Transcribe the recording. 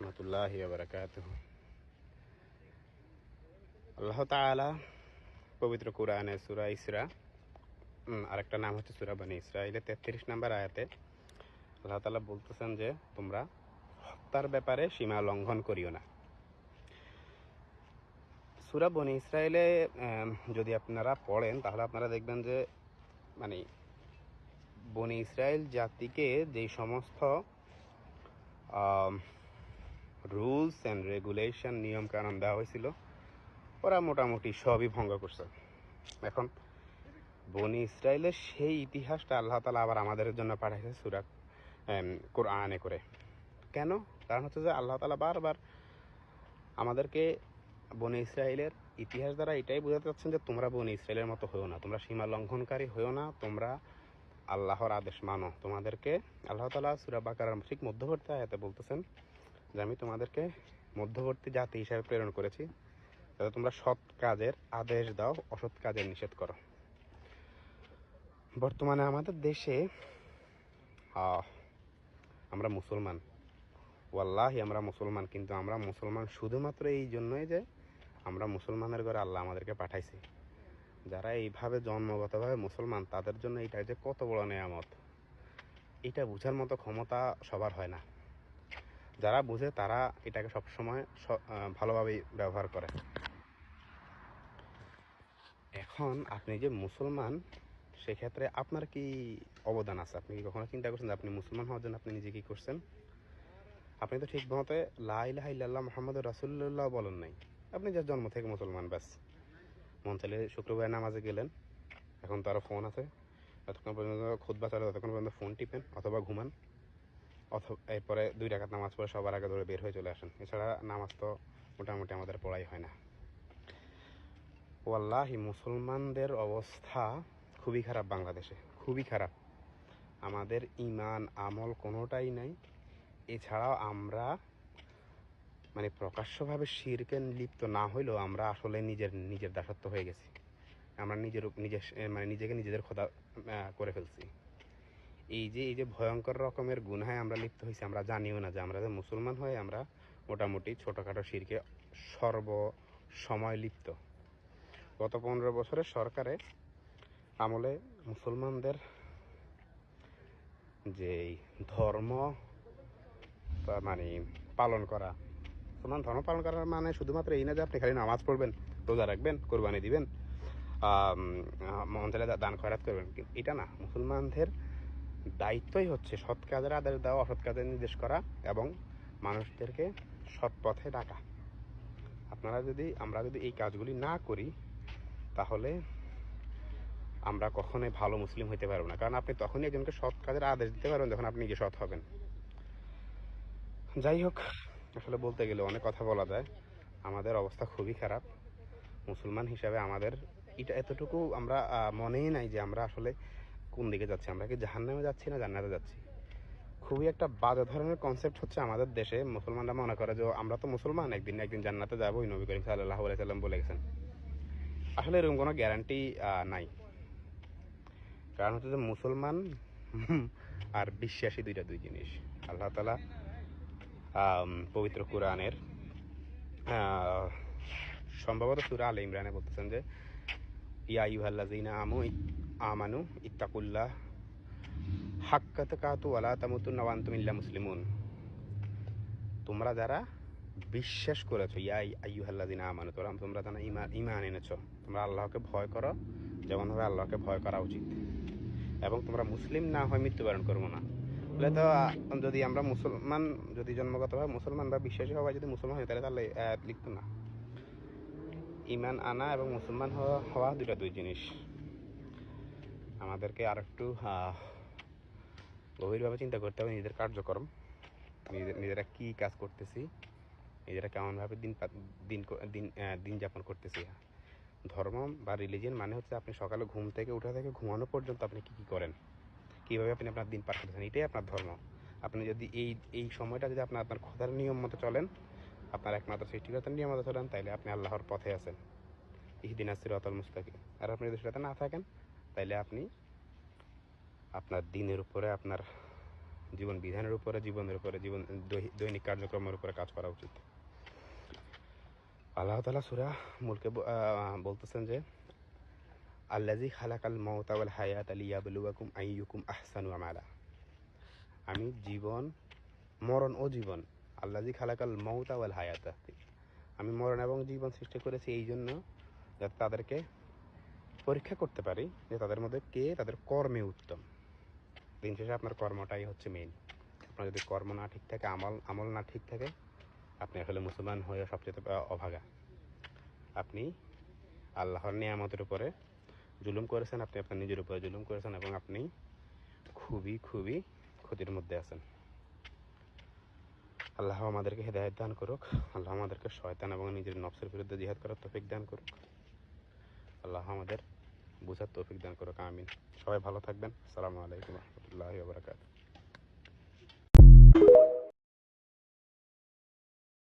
রহমতুল্লাহ বারকাত আল্লাহ তালা পবিত্র কোরআনে সুরা ইসরা আরেকটা নাম হচ্ছে সুরা বানি ইসরায়েলের তেত্রিশ নাম্বার আয়াতে আল্লাহ তালা বলতেছেন যে, তোমরা হত্যার ব্যাপারে সীমা লঙ্ঘন করিও না। সুরা বনি ইসরায়েলে যদি আপনারা পড়েন, তাহলে আপনারা দেখবেন যে মানে বনি ইসরায়েল জাতিকে যেই সমস্ত রুলস অ্যান্ড রেগুলেশন নিয়ম কানুন দেওয়া হয়েছিল। ওরা মোটামুটি সবই ভঙ্গ করছে। এখন বনি ইসরায়েলের সেই ইতিহাসটা আল্লাহ তালা আবার আমাদের জন্য পাঠাইছে সুরা কোরআনে করে। কেন? কারণ হচ্ছে যে আল্লাহ তালা বারবার আমাদেরকে বনি ইসরায়েলের ইতিহাস দ্বারা এটাই বোঝাতে চাচ্ছেন যে তোমরা বনি ইসরায়েলের মতো হয়েও না, তোমরা সীমা লঙ্ঘনকারী হয়েও না, তোমরা আল্লাহর আদেশ মানো। তোমাদেরকে আল্লাহ তালা সুরা বাকার ঠিক মধ্যবর্তী আয়াতে বলতেছেন যে আমি তোমাদেরকে মধ্যবর্তী জাতি হিসাবে প্রেরণ করেছি, যাতে তোমরা সৎ কাজের আদেশ দাও, অসৎ কাজের নিষেধ করো। বর্তমানে আমাদের দেশে আমরা মুসলমান। ওয়াল্লাহি, আমরা মুসলমান, কিন্তু আমরা মুসলমান শুধুমাত্র এই জন্যই যে আমরা মুসলমানের ঘরে আল্লাহ আমাদেরকে পাঠাইছে। যারা এইভাবে জন্মগতভাবে মুসলমান, তাদের জন্য এটা যে কত বড় নেয়ামত। এটা বোঝার মতো ক্ষমতা সবার হয় না। যারা বুঝে তারা এটাকে সবসময় ভালোভাবেই ব্যবহার করে। এখন আপনি যে মুসলমান, সেক্ষেত্রে আপনার কি অবদান আছে? আপনি কি কখনো চিন্তা করছেন যে আপনি মুসলমান হওয়ার জন্য আপনি নিজে কি করছেন? আপনি তো ঠিক মতে লাইলাহ মোহাম্মদ রাসুল্লাহ বলেন নাই। আপনি যে জন্ম থেকে মুসলমান, ব্যাস। মন চাইলে শুক্রবার নামাজে গেলেন, এখন তো আরও ফোন আছে। যতক্ষণ পর্যন্ত খুদ্া চলে ততক্ষণ পর্যন্ত ফোন টিপেন অথবা ঘুমান। অথবা এরপরে দুই টাকার নামাজ পড়ে সবার আগে ধরে বের হয়ে চলে আসেন। এছাড়া নামাজ তো মোটামুটি আমাদের পড়াই হয় না। ওয়াল্লাহি, মুসলমানদের অবস্থা খুবই খারাপ বাংলাদেশে, খুবই খারাপ। আমাদের ইমান, আমল কোনোটাই নাই। এছাড়াও আমরা মানে প্রকাশ্যভাবে শিরকে লিপ্ত না হইলেও আমরা আসলে নিজের নিজের দাসত্ব হয়ে গেছি। আমরা নিজের নিজের মানে নিজেকে নিজেদের খোদা করে ফেলছি। এই যে এই যে ভয়ঙ্কর রকমের গুনায় আমরা লিপ্ত হয়েছি, আমরা জানিও না যে আমরা যে মুসলমান হয়ে আমরা মোটামুটি ছোটোখাটো শিরকে সর্ব সময় লিপ্ত। গত পনেরো বছরের সরকারে আমলে মুসলমানদের যে ধর্ম মানে পালন করা, মুসলমান ধর্ম পালন করার মানে শুধুমাত্র এই না যে আপনি খালি নামাজ পড়বেন, রোজা রাখবেন, কোরবানি দিবেন মন দান খয়রাত করবেন, এটা না। মুসলমানদের দায়িত্বই হচ্ছে সৎ কাজের আদেশ দেওয়া, অসৎ কাজের নির্দেশ করা এবং মানুষদেরকে সৎ পথে ডাকা। আপনারা যদি, আমরা যদি এই কাজগুলি না করি, তাহলে আমরা কখনোই ভালো মুসলিম হইতে পারব না। কারণ আপনি তখনই একজনকে সৎ কাজের আদেশ দিতে পারবেন যখন আপনি নিজে সৎ হবেন। যাই হোক, আসলে বলতে গেলে অনেক কথা বলা যায়। আমাদের অবস্থা খুবই খারাপ। মুসলমান হিসাবে আমাদের, এটা এতটুকু আমরা মনেই নাই যে আমরা আসলে কোন দিকে যাচ্ছি? আমরা কি জাহান্নামে যাচ্ছি না জান্নাতে যাচ্ছি? খুবই একটা বাজে ধরনের কনসেপ্ট হচ্ছে আমাদের দেশে। মুসলমানরা মনে করে যে আমরা তো মুসলমান, একদিন একদিন জান্নাতে যাব নবী করিম সাল্লাহ সাল্লাম বলে গেছেন। আসলে এরকম কোনো গ্যারান্টি নাই। কারণ হচ্ছে যে মুসলমান আর বিশ্বাসী দুইটা দুই জিনিস। আল্লাহ তালা পবিত্র কোরআনের সম্ভবত সুরা আল ইমরানে বলতেছেন যে, ইয়া ইউ ইউহাল্লাজিনা আমু আমানু ইত্তাকুল্লাহ হাক্কাত কাতু আলা আনতুম ইল্লা মুসলিমুন তোমরা যারা বিশ্বাস করেছ, ইয়া আইয়ুহাল্লাযিনা আমানু তোমরা তোমরা যারা ইমান ইমান এনেছো। তোমরা আল্লাহকে ভয় করো, যেমনভাবে আল্লাহকে ভয় করা উচিত। এবং তোমরা মুসলিম না হয় মৃত্যুবরণ করব না। বলে তো, যদি আমরা মুসলমান, যদি জন্মগতভাবে মুসলমান বা বিশ্বাসী হওয়া, যদি মুসলমান হয়, তাহলে তাহলে লিখতো না। ইমান আনা এবং মুসলমান হওয়া হওয়া দুটা দুই জিনিস। আমাদেরকে আর একটু গভীরভাবে চিন্তা করতে হবে নিজেদের কার্যক্রম নিজেরা কী কাজ করতেছি, নিজেরা কেমনভাবে দিন দিন দিন দিন যাপন করতেছি। ধর্ম বা রিলিজিয়ন মানে হচ্ছে আপনি সকালে ঘুম থেকে উঠা থেকে ঘুমানো পর্যন্ত আপনি কী কী করেন, কীভাবে আপনি আপনার দিন পার করতেছেন, এটাই আপনার ধর্ম। আপনি যদি এই এই সময়টা যদি আপনার আপনার খোদার নিয়ম মতো চলেন, আপনার একমাত্র সৃষ্টিকর্তার নিয়ম মতো চলেন তাহলে আপনি আল্লাহর পথে আছেন। ইহদিন আসিরাতাল মুস্তাকিম। আর আপনি যদি সেটাতে না থাকেন তাইলে আপনি আপনার দিনের উপরে, আপনার জীবন বিধানের উপরে, জীবনের উপরে, জীবন দৈনিক কার্যক্রমের উপরে কাজ করা উচিত। আল্লাহ তালা সুরা মুলকে বলতেছেন যে আল্লাজি খালাকাল মৌতা ওয়াল হায়াত আলিয়াবলুয়াকুম আইয়ুকুম আহসানু আমালা। আমি জীবন, মরণ ও জীবন আল্লাজি খালাকাল মৌতা ওয়াল হায়াত, আমি মরণ এবং জীবন সৃষ্টি করেছি এই জন্য যাতে তাদেরকে পরীক্ষা করতে পারি যে তাদের মধ্যে কে তাদের কর্মে উত্তম। দিন শেষে আপনার কর্মটাই হচ্ছে মেইন আপনার যদি কর্ম না ঠিক থাকে, আমল আমল না ঠিক থাকে, আপনি আসলে মুসলমান হয়ে সবচেয়ে অভাগা। আপনি আল্লাহর নিয়ামতের উপরে জুলুম করেছেন, আপনি আপনার নিজের উপরে জুলুম করেছেন এবং আপনি খুবই খুবই ক্ষতির মধ্যে আছেন। আল্লাহ আমাদেরকে হেদায়ত দান করুক। আল্লাহ আমাদেরকে শয়তান এবং নিজের নফসের বিরুদ্ধে জিহাদ করার তৌফিক দান করুক। আল্লাহ আমাদের বুঝার তৌফিক দান করুক কামিন সবাই ভালো থাকবেন। আসসালামু আলাইকুম রহমতুল্লাহ বারকাত